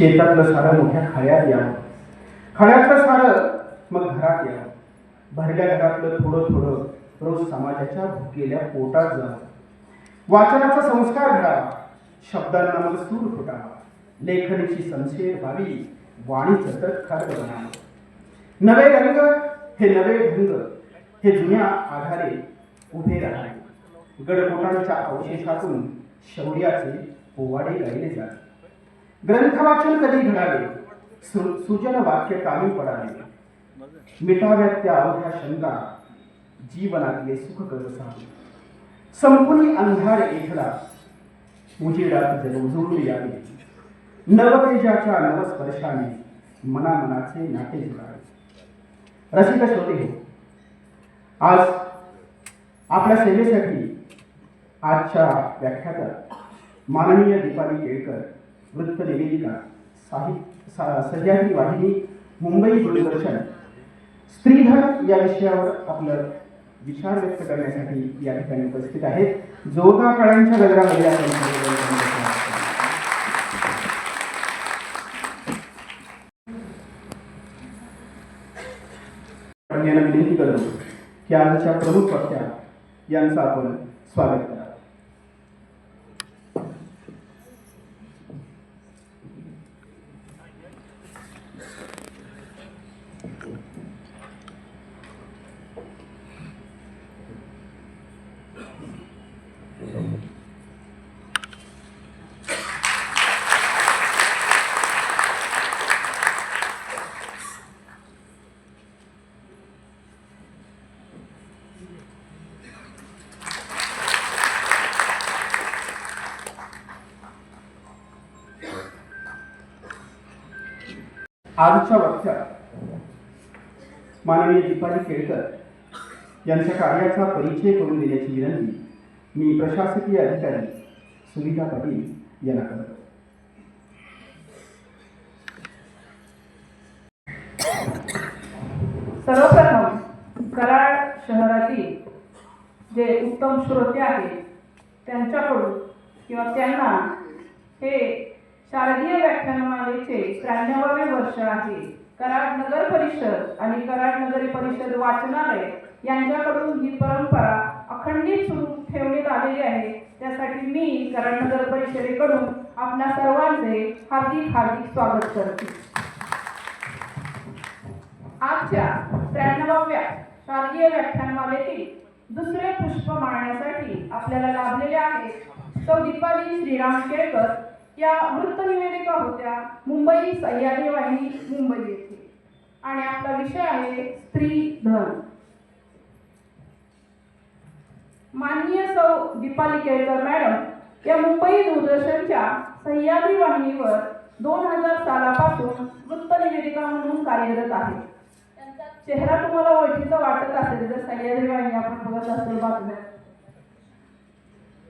शेतातलं सारं मोठ्या खळ्यात यावं खळ्यातलं सारं मग घरात यावं भरल्या घरातलं थोडं थोडं रोज समाजाच्या भुकेल्या पोटात जावं वाचनाचा संस्कार घडावा शब्दांना मग सूर फुटावा लेखणीची संशय व्हावी. वाणी सतत खर्च बनावं नवे रंग हे नवे ढंग. हे जुन्या आधारे उभे राहावे गडकोटांच्या अवशेषातून शौर्याचे पोवाडे गायले जाते. ग्रंथ वाचन कधी घडावे? सु- सुजन वाक्य कामी पडावे. मिटाव्यात त्या अवघ्या शंका जीवनातले सुख कळसावे संपुनी अंधार एकला उजेडात जल उजळून यावे. नवतेजाच्या नवस्पर्शाने मनामनाचे नाते जुळावे. रसिक श्रोते हो आज आपल्या सेवेसाठी आजच्या व्याख्यातात माननीय दीपाली केळकर वृत्त निवेदिका साहित्य सा सह्याद्री वाहिनी मुंबई दूरदर्शन. स्त्रीधन या विषयावर आपलं विचार व्यक्त करण्यासाठी या ठिकाणी उपस्थित आहेत. जोधा काळांच्या गजरामध्ये आपण आपण यांना विनंती करतो की आजच्या प्रमुख वक्त्या यांचं आपण स्वागत करा. आजच्या वक्त्यात माननीय दीपाली केळकर यांच्या कार्याचा परिचय करून देण्याची विनंती मी प्रशासकीय अधिकारी सुविधा पाटील यांना करतो. सर्वप्रथम कराड शहरातील जे उत्तम श्रोते आहेत त्यांच्याकडून किंवा त्यांना हे शारदीय व्याख्यानमालेचे त्र्याण्णवावे वर्ष आहे. कराड नगर परिषद आणि कराड नगरी परिषद वाचनालय यांच्याकडून ही परंपरा अखंडित सुरू ठेवण्यात आलेली आहे. त्यासाठी मी कराड नगर परिषदेकडून आपल्या सर्वांचे हार्दिक हार्दिक स्वागत करते. आजच्या त्र्याण्णवाव्या शारदीय व्याख्यानमालेतील दुसरे पुष्प मारण्यासाठी आपल्याला लाभलेले आहेत. सौ दीपाली श्रीराम केळकर या वृत्तनिवेदिका होत्या मुंबई सह्याद्री वाहिनी मुंबई येथे. आणि आपला विषय आहे स्त्री धन. माननीय सौ दीपाली केळकर मॅडम या मुंबई दूरदर्शनच्या सह्याद्री वाहिनीवर दोन हजार सालापासून वृत्तनिवेदिका म्हणून कार्यरत आहे. चेहरा तुम्हाला ओळखीचा वाटत असेल जर सह्याद्री वाहिनी आपण बघत असेल बातम्या.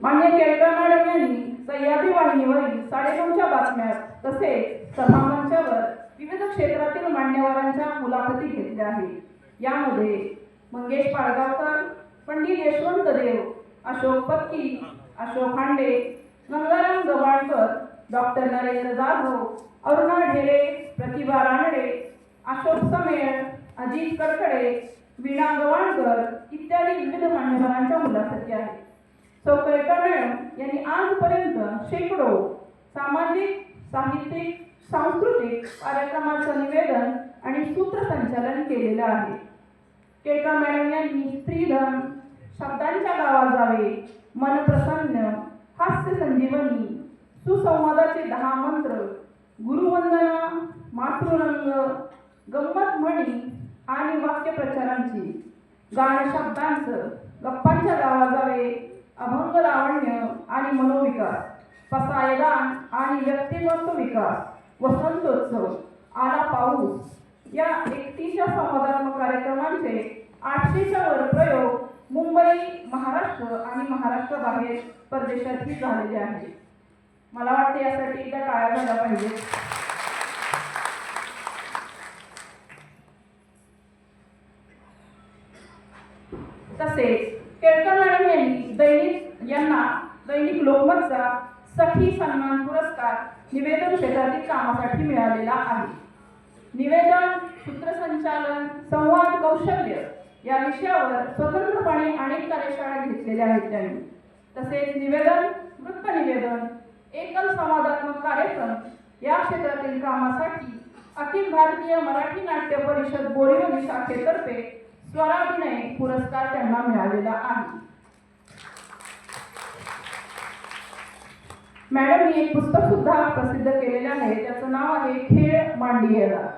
मान्य केळकर मॅडम यांनी सह्याद्री वाहिनीवरील साडेनऊच्या बातम्यात तसेच सभामंचावर विविध क्षेत्रातील मान्यवरांच्या मुलाखती घेतल्या आहेत. यामध्ये मंगेश पाडगावकर पंडित यशवंत देव अशोक पत्की अशोक हांडे गंगाराम गवाणकर डॉक्टर नरेंद्र जाधव अरुणा ढेरे प्रतिभा रानडे अशोक समेळ अजित कडकडे वीणा गवाणकर इत्यादी विविध मान्यवरांच्या मुलाखती आहेत. सौ केळकर मॅडम यांनी आजपर्यंत शेकडो सामाजिक साहित्यिक सांस्कृतिक कार्यक्रमाचं निवेदन आणि सूत्रसंचालन केलेलं आहे. केळकर मॅडम यांनी स्त्रीधन शब्दांच्या गावा जावे मन प्रसन्न हास्य संजीवनी सुसंवादाचे दहा मंत्र गुरुवंदना मातृरंग गंमत म्हणी आणि वाक्यप्रचारांची गाणशब्दांचं गप्पांच्या गावा जावे अभंग लावण्य आणि मनोविकास पसायदान आणि व्यक्तिमत्व विकास वसंतोत्सव आला पाऊस या एकतीच्या संवादात्मक कार्यक्रमांचे आठशेच्या वर प्रयोग मुंबई महाराष्ट्र आणि महाराष्ट्र बाहेर परदेशातही झालेले आहेत. मला वाटते यासाठी एकदा टाळ्या झाल्या पाहिजे. तसेच केळकर मॅडम यांनी दैनिक यांना दैनिक लोकमतचा सखी सन्मान पुरस्कार निवेदन क्षेत्रातील कामासाठी मिळालेला आहे. निवेदन सूत्रसंचालन संवाद कौशल्य या विषयावर स्वतंत्रपणे अनेक कार्यशाळा घेतलेल्या आहेत त्यांनी. तसेच निवेदन वृत्त निवेदन एकल संवादात्मक कार्यक्रम या क्षेत्रातील कामासाठी अखिल भारतीय मराठी नाट्य परिषद बोरिवली शाखेतर्फे स्वराभिनय पुरस्कार त्यांना मिळालेला आहे. मॅडमनी एक पुस्तक सुद्धा प्रसिद्ध केलेलं आहे. त्याचं नाव आहे खेळ मांडियेला.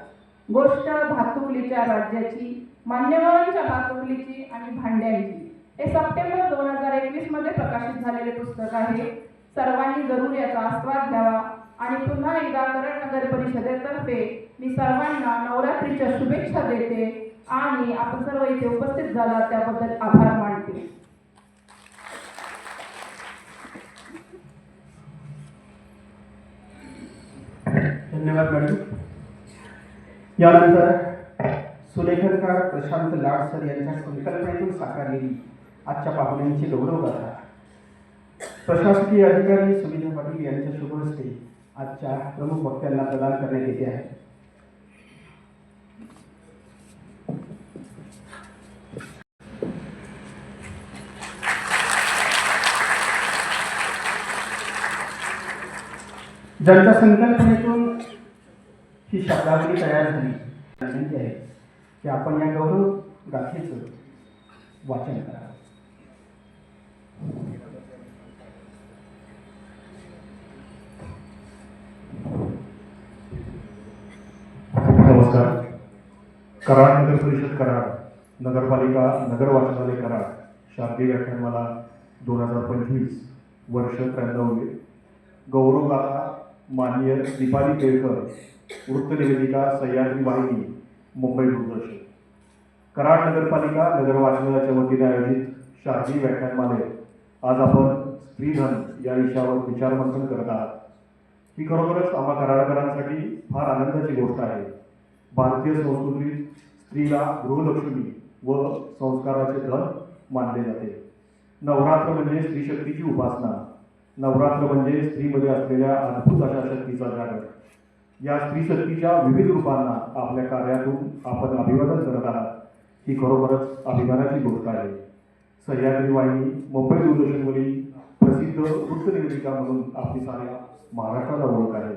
गोष्ट भातुकलीच्या राज्याची मान्यवरांच्या भातुकलीची आणि भांड्यांची. हे सप्टेंबर दोन हजार एकवीसमध्ये प्रकाशित झालेले पुस्तक आहे. सर्वांनी जरूर याचा आस्वाद घ्यावा. आणि पुन्हा एकदा करण नगर परिषदेतर्फे मी सर्वांना नवरात्रीच्या शुभेच्छा देते. आणि आपण सर्व इथे उपस्थित झाला त्याबद्दल आभार मानते. धन्यवाद मॅडम. यानंतर सुलेखनकार प्रशांत लाड सर यांच्या संकल्पनेतून साकारलेली आजच्या पाहुण्यांची गौरवगाथा प्रशासकीय अधिकारी सुविधा पाटील यांच्या शुभ हस्ते आजच्या प्रमुख वक्त्यांना प्रदान करण्यात येते आहे. ज्यांच्या संकल्पनेतून ही शब्दावली तयार झाली विनंती आहे की आपण या गौरव गाथेचं वाचन करा नमस्कार. कराड नगर परिषद कराड नगरपालिका नगर वाचनालय कराड शारदीय व्याख्यानमाला दोन हजार पंचवीस वर्ष त्र्याण्णव गौरव गाथा माननीय दीपाली केळकर वृत्तनिवेदिका सह्याद्री वाहिनी मुंबई दूरदर्शन. कराड नगरपालिका नगर वाचनालयाच्या वतीने आयोजित शारदीय व्याख्यानमालेत आज आपण स्त्रीधन या विषयावर विचारमंथन करत आहात. ही खरोखरच आम्हा कराडकरांसाठी फार आनंदाची गोष्ट आहे. भारतीय संस्कृतीत स्त्रीला गृहलक्ष्मी व संस्काराचे धन मानले जाते. नवरात्र म्हणजे स्त्रीशक्तीची उपासना. नवरात्र म्हणजे स्त्रीमध्ये असलेल्या अद्भुत अशा शक्तीचा जागर या स्त्रीशक्तीच्या विविध रूपांना आपल्या कार्यातून आपण अभिवादन करत आहात. ही खरोखरच अभिमानाची गोष्ट आहे. सह्याद्री वाहिनी मुंबई दूरदर्शनवरील प्रसिद्ध वृत्तनिवेदिका म्हणून आपली साऱ्या महाराष्ट्राला ओळख आहे.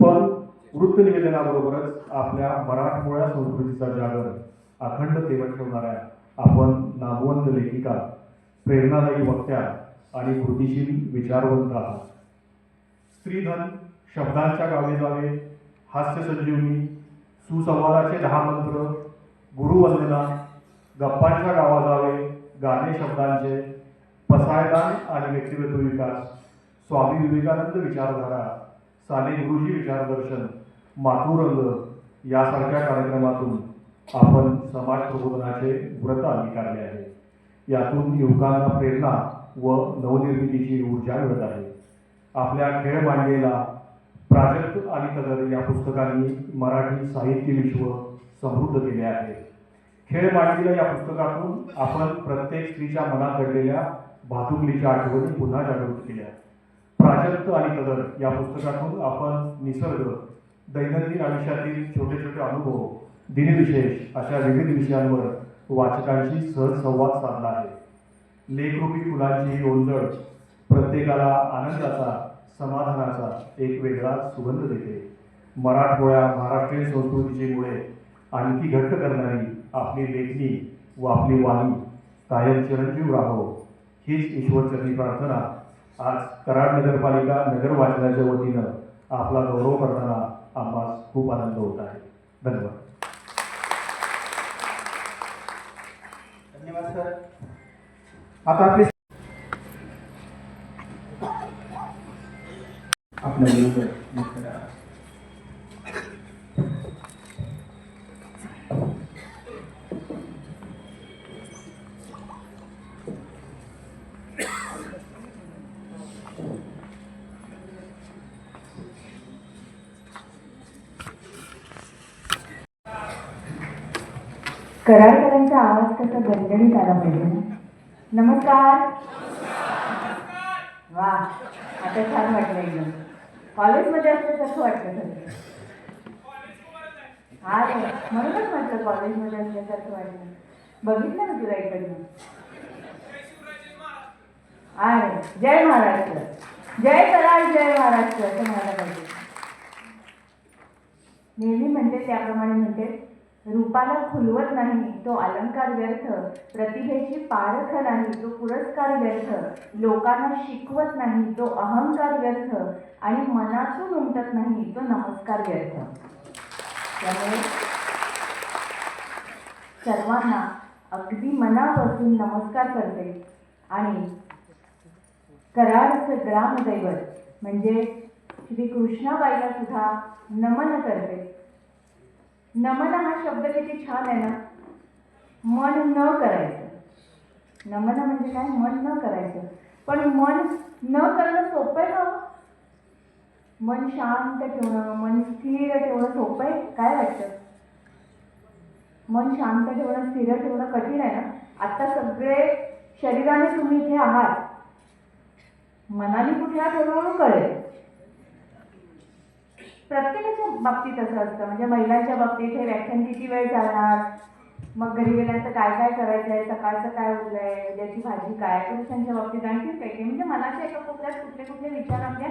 पण वृत्तनिवेदनाबरोबरच आपल्या मराठमोळ्या संस्कृतीचा जागर अखंड तेवत ठेवणाऱ्या आपण नामवंत लेखिका प्रेरणादायी वक्त्या आणि कृतीशील विचारवंत आहात स्त्रीधन शब्दांच्या गावे जावे हास्य संजीवनी सुसंवादाचे दहा मंत्र गुरुवंदना गप्पांच्या गावा जावे गाणे शब्दांचे पसायदान आणि व्यक्तिगत विकास. स्वामी विवेकानंद विचारधारा साने गुरुजी विचारदर्शन मातुरंग यासारख्या कार्यक्रमातून आपण समाज प्रबोधनाचे व्रत अंगीकारले आहे. यातून युवकांना प्रेरणा व नवनिर्मितीची ऊर्जा मिळत आहे. आपल्या खेळ मांडलेला प्राजक्त आणि कदर या पुस्तकांनी मराठी साहित्य विश्व समृद्ध केले आहे. खेळ मांडलेल्या या पुस्तकातून आपण प्रत्येक स्त्रीच्या मनात घडलेल्या भातुकलीच्या आठवणी पुन्हा जागृत केल्या. प्राजक्त आणि कदर या पुस्तकातून आपण निसर्ग दैनंदिन आयुष्यातील छोटे छोटे अनुभव दिनविशेष अशा विविध विषयांवर वाचकांशी सहज संवाद साधला आहे. लेखरूपी फुलांची ही ओंजळ प्रत्येकाला आनंदाचा समाधानाचा एक वेगळा सुगंध देते. मराठमोळ्या महाराष्ट्रीयन संस्कृतीची मुळे आणखी घट्ट करणारी आपली लेखणी व आपली वाणी कायम चिरंजीव राहो हीच ईश्वरचरणी प्रार्थना. आज कराड नगरपालिका नगर वाचनाच्या वतीनं आपला गौरव करताना आम्हाला खूप आनंद होत आहे. धन्यवाद धन्यवाद सर आता आपले आपल्या करारकरांचा आवाज कसा गणगणित आला पाहिजे? ना नमस्कार. वा आता छान वाटलं एकदम. कॉलेजमध्ये असल्यासारखं वाटतं सगळं? हा रे म्हणूनच म्हटलं कॉलेजमध्ये असल्यासारखं वाटलं बघितलं ना तुला इकडनं आहे जय महाराष्ट्र. जय कराल जय महाराष्ट्र असं म्हणायला पाहिजे. नेहमी म्हणते त्याप्रमाणे म्हणते. रूपाला खुलवत नाही तो अलंकार व्यर्थ. प्रतिभेची पारख नाही तो पुरस्कार व्यर्थ. लोकांना शिकवत नाही तो अहंकार व्यर्थ. आणि मनातून उमटत नाही तो नमस्कार व्यर्थ. त्यामुळे सर्वांना अगदी मनापासून नमस्कार करते. आणि कराडचं ग्रामदैवत म्हणजे श्री कृष्णाबाईला सुद्धा नमन करते. नमन हा शब्द किती छान आहे ना? मन न करायचं. नमन म्हणजे काय? मन न करायचं. पण मन न करणं सोपं आहे का मन शांत ठेवणं मन स्थिर ठेवणं सोपं आहे. काय वाटतं? मन शांत ठेवणं स्थिर ठेवणं कठीण आहे ना? आता सगळे शरीराने तुम्ही इथे आहात. मनाने कुठे आहात हळूहळू कळेल. प्रत्येकाच्या बाबतीत असं असतं. म्हणजे महिलांच्या बाबतीत हे व्याख्यान किती वेळ चालणार? मग घरी गेल्यानंतर काय काय करायचं आहे सकाळचं काय उरलंय उद्याची भाजी काय? पुरुषांच्या बाबतीत आणखी काय काय? म्हणजे मनाच्या एका कोपऱ्यात कुठले कुठले विचार आपल्या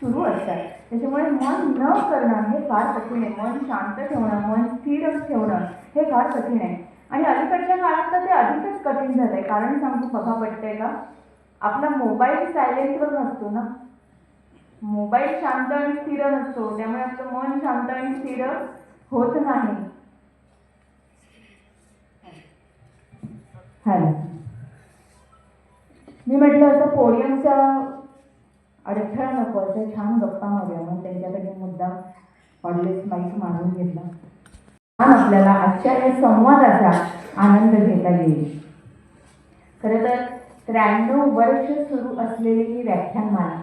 सुरू असतात. त्याच्यामुळे मन न करणं हे फार कठीण आहे. मन शांत ठेवणं मन स्थिर ठेवणं हे फार कठीण आहे. आणि अलीकडच्या काळात तर ते अधिकच कठीण झालं आहे कारण सांगू बघा पटतंय का? आपला मोबाईल सायलेंटवर नसतो ना. मोबाईल शांत आणि स्थिर नसतो त्यामुळे आपलं मन शांत आणि स्थिर होत नाही. हॅलो. मी म्हटलं असं पोडियमचा अडथळा नको असं छान गप्पा मारूया. मग त्यांच्याकडे मुद्दा ऑडियन्स माईक मारून घेतला. छान आपल्याला आजच्या या संवादाचा आनंद घेता येईल. खरं तर त्र्याण्णव वर्ष सुरू असलेली ही व्याख्यानमाला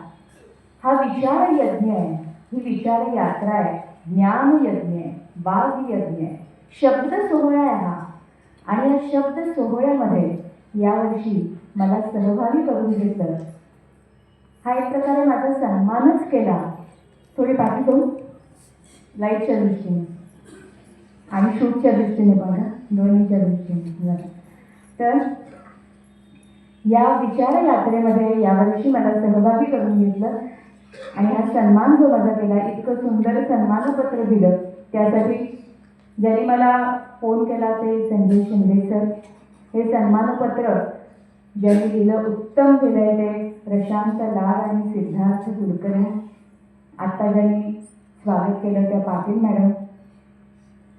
हा विचार यज्ञ आहे. ही विचार यात्रा आहे. ज्ञान यज्ञ आहे. बाग यज्ञ आहे. शब्द सोहळा आहे हा. आणि या शब्द सोहळ्यामध्ये यावर्षी मला सहभागी करून घेतलं. हा एक प्रकारे माझा सन्मानच केला. थोडी बाकी करू? लाईटच्या दृष्टीने. आणि शूटच्या दृष्टीने बघा. दोन्हीच्या दृष्टीने. तर या विचार यात्रेमध्ये यावर्षी मला सहभागी करून घेतलं. आणि हा सन्मान जो माझा केला इतकं सुंदर सन्मानपत्र दिलं. त्यासाठी ज्यांनी मला फोन केला ते संजय शिंदे सर हे सन्मानपत्र ज्यांनी दिलं उत्तम दिलंय ते प्रशांत लाल आणि सिद्धार्थ कुलकर्णी. आत्ता ज्यांनी स्वागत केलं त्या पाटील मॅडम.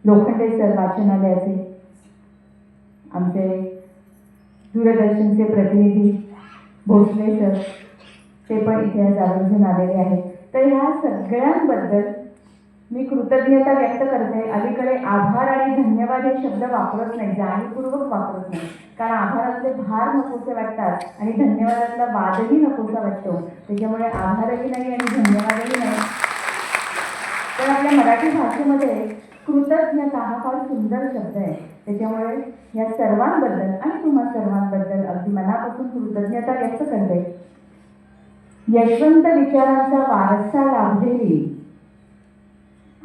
लोखंडे सर वाचनालयाचे आमचे दूरदर्शनचे प्रतिनिधी भोसले सर ते पण इतिहास आवर्जून आलेले आहेत. तर ह्या सगळ्यांबद्दल मी कृतज्ञता व्यक्त करते. अलीकडे आभार आणि धन्यवाद हे शब्द वापरत नाही जाणीवपूर्वक वापरत नाही. कारण आभारातले भार नकोसे वाटतात आणि धन्यवादातला वादही नकोसा वाटतो. त्याच्यामुळे आभारही नाही आणि धन्यवादही नाही. तर आपल्या मराठी भाषेमध्ये कृतज्ञता हा फार सुंदर शब्द आहे. त्याच्यामुळे या सर्वांबद्दल आणि तुम्हा सर्वांबद्दल अगदी मनापासून कृतज्ञता व्यक्त करते. यशवंत विचारांचा वारसा लाभलेली.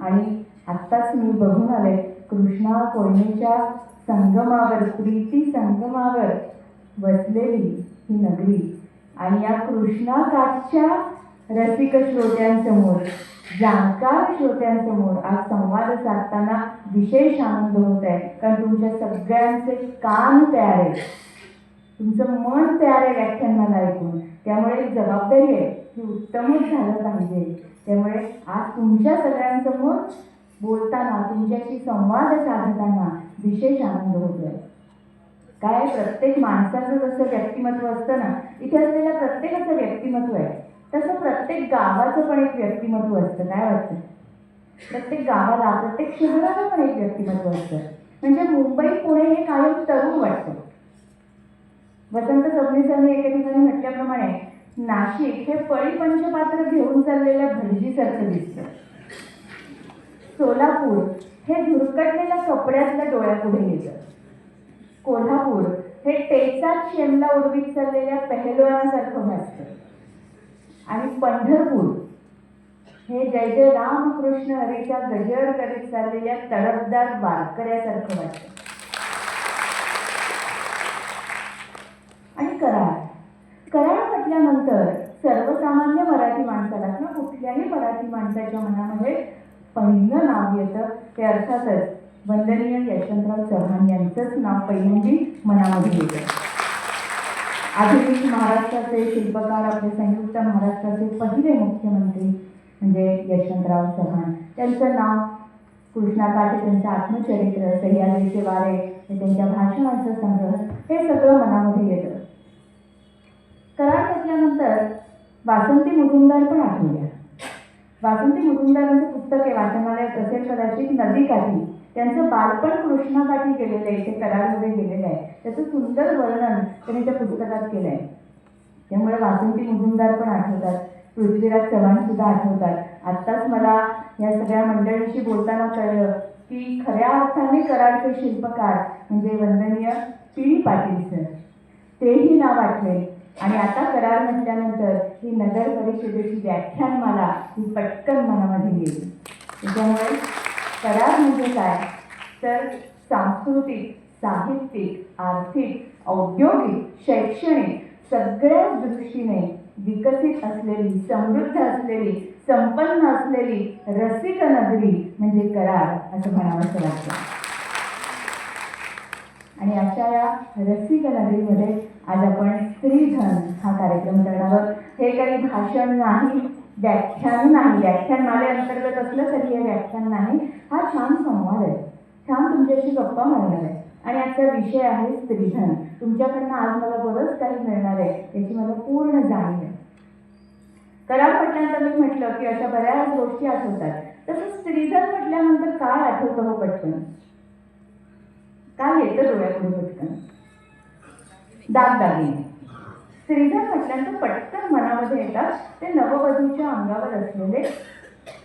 आणि आत्ताच मी बघून आले कृष्णा कोयनेच्या संगमावर प्रीती संगमावर वसलेली ही नगरी. आणि या कृष्णा काठच्या रसिक श्रोत्यांसमोर जाणकार श्रोत्यांसमोर आज संवाद साधताना विशेष आनंद होत आहे कारण तुमच्या सगळ्यांचे कान तयार आहेत. तुमचं मन तयार आहे व्याख्यानाला ऐकून. त्यामुळे एक जबाबदारी आहे की उत्तमच झालं पाहिजे. त्यामुळे आज तुमच्या सगळ्यांसमोर बोलताना तुमच्याशी संवाद साधताना विशेष आनंद होतोय. काय प्रत्येक माणसाचं जसं व्यक्तिमत्व असतं ना इथे असलेल्या प्रत्येकाचं व्यक्तिमत्व आहे. तसं प्रत्येक गावाचं पण एक व्यक्तिमत्व असतं. काय वाटतं? प्रत्येक गावाला प्रत्येक शहराला पण एक व्यक्तिमत्व असतं. म्हणजे मुंबई पुणे हे कायम तरुण वाटतं. वसंत सबनीसांनी एके ठिकाणी म्हटल्याप्रमाणे नाशिक हे पळी पंचपात्र घेऊन चाललेल्या भटजीसारखं दिसतं. सोलापूर हे धुरकटलेल्या कपड्यातल्या डोळ्यापुढे येतं कोल्हापूर हे टेचात शेमला उडवीत चाललेल्या पहलवानासारखं भासतं. आणि पंढरपूर हे जय जय रामकृष्ण हरीच्या गजर करीत चाललेल्या तडफदार वारकऱ्यासारखं वाटतं आणि कराड कराड तर सर्वसामान्य मराठी माणसाला किंवा कुठल्याही मराठी माणसाच्या मनामध्ये पहिलं नाव येतं. ते अर्थातच वंदनीय यशवंतराव चव्हाण यांचंच नाव पहिल्यांदी मनामध्ये येतं. आधुनिक महाराष्ट्राचे शिल्पकार आपले संयुक्त महाराष्ट्राचे पहिले मुख्यमंत्री म्हणजे यशवंतराव चव्हाण. त्यांचं नाव कृष्णाकाठ त्यांचं आत्मचरित्र सह्याद्रीचे वारे त्यांच्या भाषणांचं संग्रह हे सगळं मनामध्ये येतं. करार घेतल्यानंतर वासंती मुजुमदार पण आठवल्या वासंती मुजुमदारांचं पुस्तक आहे वाचनालयात असेल कदाचित नदीकाठी. त्यांचं बालपण कृष्णाकाठी गेलेलं आहे ते कराडमध्ये गेलेलं आहे. त्याचं सुंदर वर्णन त्यांनी त्या पुस्तकात केलं आहे त्यामुळे वासंती मुजुमदार पण आठवतात. पृथ्वीराज चव्हाणसुद्धा आठवतात. आत्ताच मला या सगळ्या मंडळींशी बोलताना कळलं की खऱ्या अर्थाने कराडचे शिल्पकार म्हणजे वंदनीय पी पाटील सर. तेही नाव आठवेल. आणि आता करार म्हटल्यानंतर ही नगर परिषदेची व्याख्यानमाला ही पटकन मनामध्ये येईल. त्यामुळे करार म्हणजे काय? तर सांस्कृतिक साहित्यिक आर्थिक औद्योगिक शैक्षणिक सगळ्याच दृष्टीने विकसित असलेली समृद्ध असलेली संपन्न असलेली रसिक नगरी म्हणजे करार असं म्हणावंसं लागतं आणि अशा या रसिक नगरीमध्ये आज आपण स्त्रीधन हा कार्यक्रम करणार आहोत. हे काही भाषण नाही व्याख्यान नाही. व्याख्यान अंतर्गत असलं तरी हे व्याख्यान नाही. हा छान संवाद आहे. छान तुमच्याशी गप्पा मारणार आहे. आणि आजचा विषय आहे स्त्रीधन. तुमच्याकडनं आज मला बरंच काही मिळणार आहे याची मला पूर्ण जाणीव आहे. करार मी म्हटलं की अशा बऱ्याच गोष्टी आठवतात. तसं स्त्रीधन म्हटल्यानंतर काय आठवतं हो पटकन? काय येतं डोळ्यापुढे पटकन दागदागिने स्त्रीधन म्हटल्यानंतर पटकन मनामध्ये येतात ते नववधूच्या अंगावर असलेले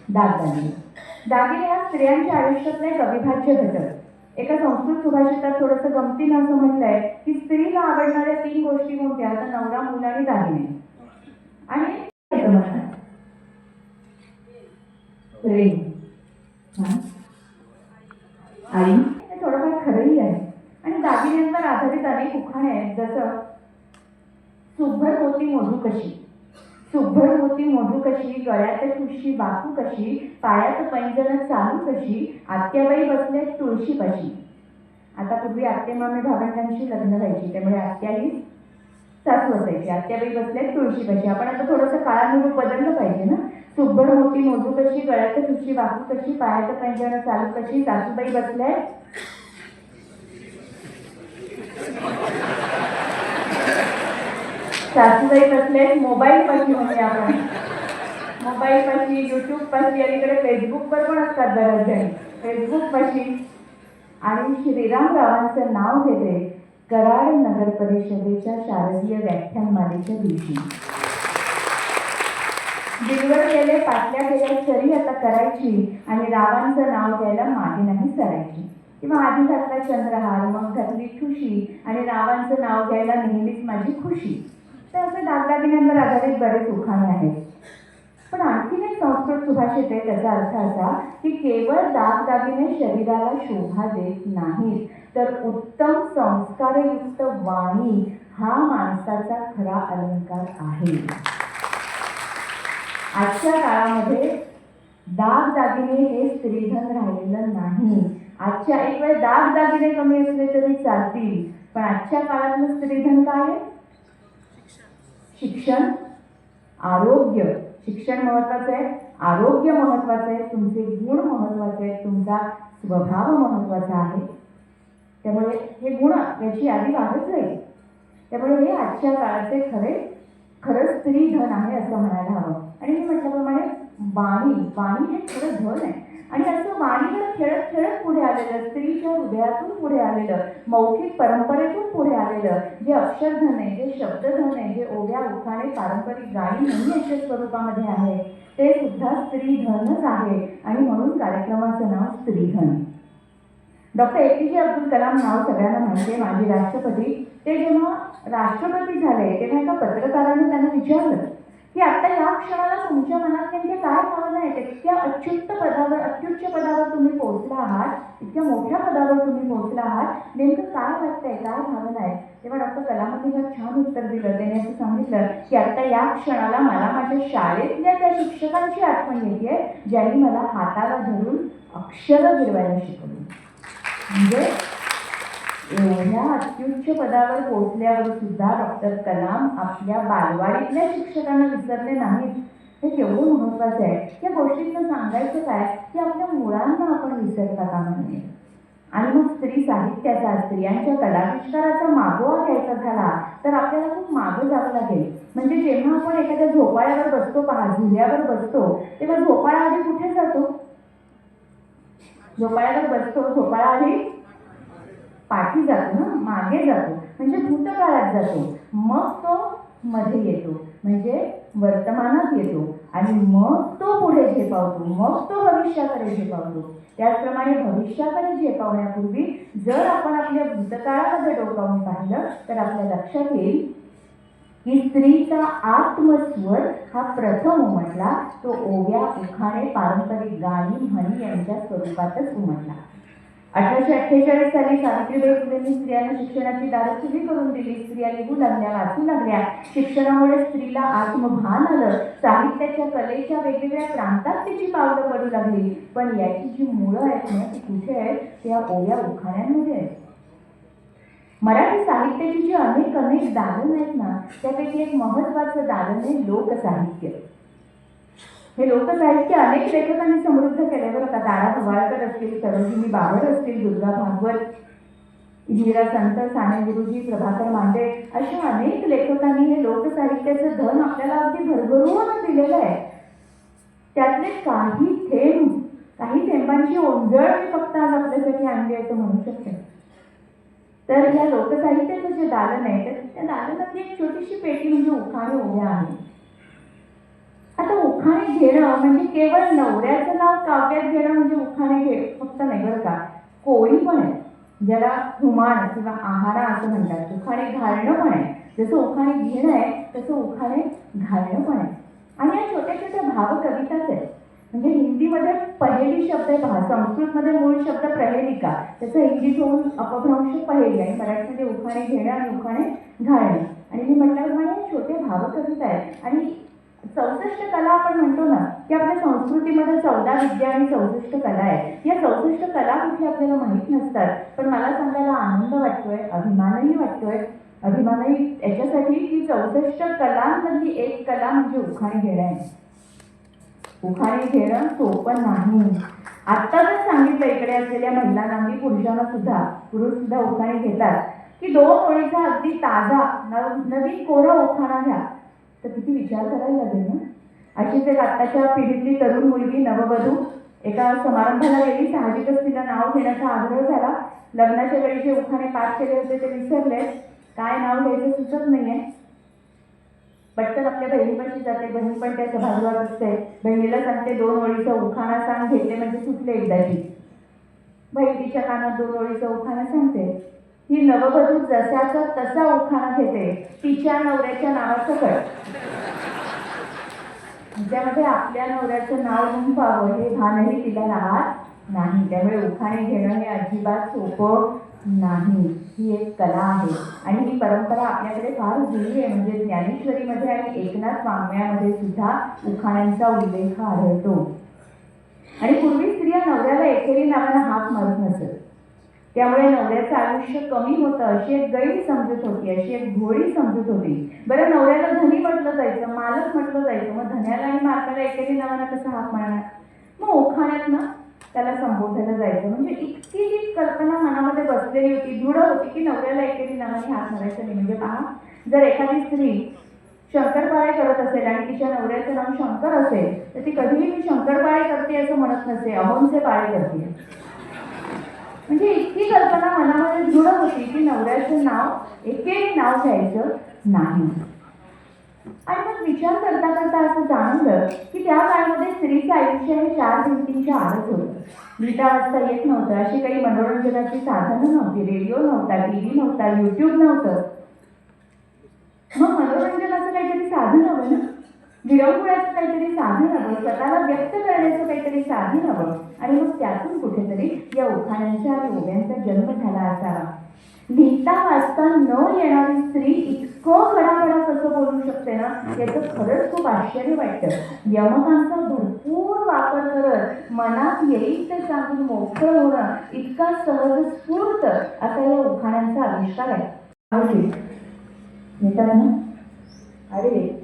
दागदागिने दागिने. हा स्त्रियांच्या आयुष्यातला एक अविभाज्य घटक. एका संस्कृत सुभाषितात थोडंसं गमतीनं असं म्हटलंय की स्त्रीला आवडणाऱ्या तीन गोष्टी कोणत्या? तर नवरा मुला आणि दागिने. आणि प्रेम. आई. थोडंफार खरंही आहे. आणि दागिन्यांवर आधारित अनेक उखाणे आहेत जसं सुभर मोती मोजू कशी? सुभर मोती मोजू कशी? गळ्यात तुळशी बाकू कशी? पायात पैंजण चालू कशी? आत्याबाई बसले तुळशीपाशी आता पूर्वी आत्तेमामे भावंडांशी लग्न व्हायची त्यामुळे आत्याही सासू असायची आत्याबाई बसल्या तुळशीपाशी आपण आता थोडंसं काळानुरूप बदललं पाहिजे ना? सुब्बर मोठी मोजू कशी गळ्यात ठुशी वाकू कशी पायात पैंजण चालू कशी सासूबाई बसल्या? सासूबाई बसले मोबाईल पाशी म्हणजे आपण. मोबाईल पाशी युट्यूब पाशी अलीकडे फेसबुकवर पण असतात बऱ्याच जणी फेसबुक पाशी. आणि श्रीरामरावांचं नाव घेते कराड नगर परिषदेच्या शारदीय व्याख्यानमालेच्या दिवशी. दिलवर पाटल्या गेल्या सरी आता करायची आणि रावांचं नाव घ्यायला मागे नाही सरायची. किंवा आधी घातला चंद्रहार मग घातली ठुशी आणि रावांचं नाव घ्यायला नेहमीच माझी खुशी. तर असे दागदागिन्यांवर आधारित बरेच उखाणे आहेत. पण आणखीन एक संस्कृत सुभाषित आहे त्याचा अर्थ असा की केवळ दागदागिने शरीराला शोभा देत नाहीत तर उत्तम संस्कारयुक्त वाणी हा माणसाचा खरा अलंकार आहे. आजच्या काळामध्ये दाग दागिने हे स्त्रीधन राहिलेलं नाही. आजच्या एक वेळ दाग दागिने कमी असले तरी चालतील. पण आजच्या काळातलं स्त्रीधन काय आहे? शिक्षण. आरोग्य. शिक्षण महत्वाचं आहे. आरोग्य महत्वाचं आहे. तुमचे गुण महत्त्वाचे आहेत. तुमचा स्वभाव महत्त्वाचा आहे. त्यामुळे हे गुण याची यादी वाढत जाईल त्यामुळे हे आजच्या काळाचे खरे खरं स्त्रीधन आहे असं म्हणायला हवं. आणि मी म्हटल्याप्रमाणे वाणी वाणी हे खरं धन आहे. आणि असं वाणीकडे खेळत खेळत पुढे आलेलं स्त्रीच्या हृदयातून पुढे आलेलं मौखिक परंपरेतून पुढे आलेलं जे अक्षरधन आहे जे शब्दधन आहे जे ओव्या उखाणे पारंपरिक गाणी म्हणून अशा स्वरूपामध्ये आहे ते सुद्धा स्त्रीधनच आहे. आणि म्हणून कार्यक्रमाचं नाव स्त्रीधन. डॉक्टर ए पी जे अब्दुल कलाम नाव सगळ्यांना माहिती आहे माजी राष्ट्रपती. ते जेव्हा राष्ट्रपती झाले तेव्हा एका पत्रकाराने त्यांना विचारलं की आता या क्षणाला तुमच्या मनात नेमके काय भावना आहेत? इतक्या अच्युत पदावर अत्युच्च पदावर तुम्ही पोहोचला आहात इतक्या मोठ्या पदावर तुम्ही पोहोचला आहात नेमकं काय वाटतंय? काय भावना आहे तेव्हा डॉक्टर कलामतीला छान उत्तर दिलं. त्याने असं सांगितलं की आता या क्षणाला मला माझ्या शाळेतल्या त्या शिक्षकांची आठवण येते ज्यांनी मला हाताला धरून अक्षरं गिरवायला शिकवली. म्हणजे एवढ्या अत्युच्च पदावर पोहोचल्यावर सुद्धा डॉक्टर कलाम आपल्या बालवाडीतल्या शिक्षकांना विसरले नाहीत. हे केवढं महत्वाचं आहे? या गोष्टीतनं सांगायचं काय? की आपल्या मुलांना आपण विसरता का नये आणि मग स्त्री साहित्याचा स्त्रियांच्या कलाविष्काराचा मागोवा घ्यायचा झाला तर आपल्याला खूप मागं जावं लागेल. म्हणजे जेव्हा आपण एखाद्या झोपाळ्यावर बसतो पहा झुल्यावर बसतो तेव्हा झोपाळा आधी कुठे जातो? झोपाळ्यावर बसतो झोपाळा आधी पाठी जातो ना मागे जातो. म्हणजे भूतकाळात जातो. मग तो मध्ये येतो. म्हणजे वर्तमानात येतो. आणि मग तो पुढे झेपावतो. मग तो भविष्याकडे झेपावतो. त्याचप्रमाणे भविष्याकडे झेपावण्यापूर्वी जर आपण आपल्या भूतकाळामध्ये डोकावून पाहिलं तर आपल्या लक्षात येईल की स्त्रीचा आत्मस्वर हा प्रथम उमटला. तो ओव्या उखाणे पारंपरिक गाणी म्हणी यांच्या स्वरूपातच उमटला. अठराशे अठ्ठेचाळीस साली सावित्रीबाई फुलेंनी स्त्रियांना शिक्षणाची दारं खुली करून दिली. स्त्रिया लिहू लागल्या वाचू लागल्या. शिक्षणामुळे स्त्रीला आत्मभान आलं. साहित्याच्या कलेच्या वेगवेगळ्या प्रांतात तिची पावलं पडू लागली. पण याची जी मुळं आहेत ना ती कुठे आहेत? त्या ओव्या उखाण्यांमध्ये आहेत. मराठी साहित्याची जी अनेक अनेक दालन आहेत ना त्यापैकी एक महत्वाचं दालन आहे लोकसाहित्य. हे लोकसाहित्य अनेक लेखकांनी समृद्ध केले बरं का दारा भवाळकर असतील सरोजिनी बाबर असतील दुर्गा भागवत इंदिरा संत साने गुरुजी प्रभाकर मांडे अशा अनेक लेखकांनी हे लोकसाहित्याचं धन आपल्याला अगदी भरभरून दिलेलं आहे. त्यातले काही थेंब काही थेंबांची ओंजळ मी फक्त आज आपल्यासाठी आणली असं म्हणू शकते. तर या लोकसाहित्याचं जे दालन आहे तर त्या दालनातली एक छोटीशी पेटी म्हणजे उखाणे उभ्या आहे आता उखाणे घेणं म्हणजे केवळ नवऱ्याचं नाव काव्यात घेणं म्हणजे उखाणे घे फक्त नाही बरं का? कोळी पण आहे. ज्याला हुमाण किंवा आहारा असं म्हणतात. उखाणे घालणं पण आहे. जसं उखाणे घेणं आहे तसं उखाणे घालणं पण आहे. आणि या छोट्या छोट्या भावकविताच आहेत. म्हणजे हिंदीमध्ये पहेली शब्द आहे भा संस्कृतमध्ये मूळ शब्द प्रहेलिका. त्याचा इंग्लिश होऊन अपभ्रंश पहेली आणि मराठीमध्ये उखाणे घेणं आणि उखाणे घालणे. आणि मी म्हटल्याप्रमाणे छोटे भावकविता आहेत. आणि चौसष्ट कला आपण म्हणतो ना की आपल्या संस्कृतीमध्ये चौदा विद्या आणि चौसष्ट कला आहे या चौसष्ट कला कुठे आपल्याला माहीत नसतात. पण मला सांगायला आनंद वाटतोय अभिमानही वाटतोय. अभिमानही याच्यासाठी की चौसष्ट कलांमधली एक कला म्हणजे उखाणी घेणं आहे. उखाणी घेणं सोपं नाही. आत्ता जर सांगितलं इकडे असलेल्या महिलांना मी पुरुषांना सुद्धा पुरुष सुद्धा उखाणी घेतात. की दोन ओळीचा अगदी ताजा नवीन कोरा उखाणा घ्या. तर किती विचार करायला लागेल ना? अशीच एक आत्ताच्या पिढीतली तरुण मुलगी नववधू एका समारंभाला गेली. साहजिकच तिला नाव घेण्याचा आग्रह झाला. लग्नाच्या वेळी जे उखाणे पाठ केले होते ते विसरले. काय नाव घ्यायचं सुचत नाही आहे पटकन आपल्या बहिणीपाशी जाते. बहीण पण त्या सभागृहात असते. बहिणीला सांगते दोन ओळीचा उखाणा सांग. घेतले म्हणजे सुटले एकदाची. बहिणीच्या कानात दोन ओळीचा उखाणा सांगते. ही नववधू जसाचा तसा उखाणा घेते. तिच्या नवऱ्याच्या नावाचं कट त्यामध्ये आपल्या नवऱ्याचं नाव गुंफावं हे भानही तिला राहत नाही. त्यामुळे उखाणे घेणं हे अजिबात सोपं नाही. ही एक कला आहे. आणि ही परंपरा आपल्याकडे फार जुनी आहे. म्हणजे ज्ञानेश्वरीमध्ये आणि एकनाथ वाङ्मयामध्ये सुद्धा उखाण्यांचा उल्लेख आढळतो. आणि पूर्वी स्त्रिया नवऱ्याला एकेरी नावानं हात मारत नसत. त्यामुळे नवऱ्याचं आयुष्य कमी होतं अशी एक गैर समजूत होती अशी एक घोडी समजूत होती. बरं नवऱ्याला धनी म्हटलं जायचं मालक म्हटलं जायचं मग धन्याला आणि मालकाला एकेरी नावानं कसं हाक मारणार? मग ओखाण्यात ना त्याला संबोधायला जायचं. म्हणजे इतकी ही कल्पना मनामध्ये बसलेली होती दृढ होती की नवऱ्याला एकेरी नावाने हाक मारायचं नाही. म्हणजे पहा जर एखादी स्त्री शंकरपाळे करत असेल आणि तिच्या नवऱ्याचं नाव शंकर असेल तर ती कधीही मी शंकरपाळे करते असं म्हणत नसते अहोमचे पाळे करते. म्हणजे इतकी कल्पना मनामध्ये दृढ होती की नवऱ्याचं नाव एकेरी नाव घ्यायचं नाही. आणि मग विचार करता करता असं जाणवलं की त्या काळामध्ये स्त्रीचं आयुष्य हे चार भिंतींच्या आडच होतं. गीता वाचता येत नव्हतं अशी काही मनोरंजनाची साधनं नव्हती रेडिओ नव्हता टी व्ही नव्हता यूट्यूब नव्हतं. मग मनोरंजनाचं काहीतरी साधन हवं ना? विरंगुळाचं काहीतरी साधन हवं स्वतःला व्यक्त करण्याचं काहीतरी साधन हवं आणि मग त्यातून कुठेतरी या उखाण्यांचा आणि ओव्यांचा जन्म झाला असावा. लिहिता वाचता न येणारी स्त्री इतकं खडाखडा कसं बोलू शकते ना? याचं खरंच खूप आश्चर्य वाटतं. यमकांचा भरपूर वापर करत मनात येईल ते सांगून मोकळं होणं इतका सहज स्फूर्त असा या उखाण्यांचा आविष्कार आहे. मित्रांना अरे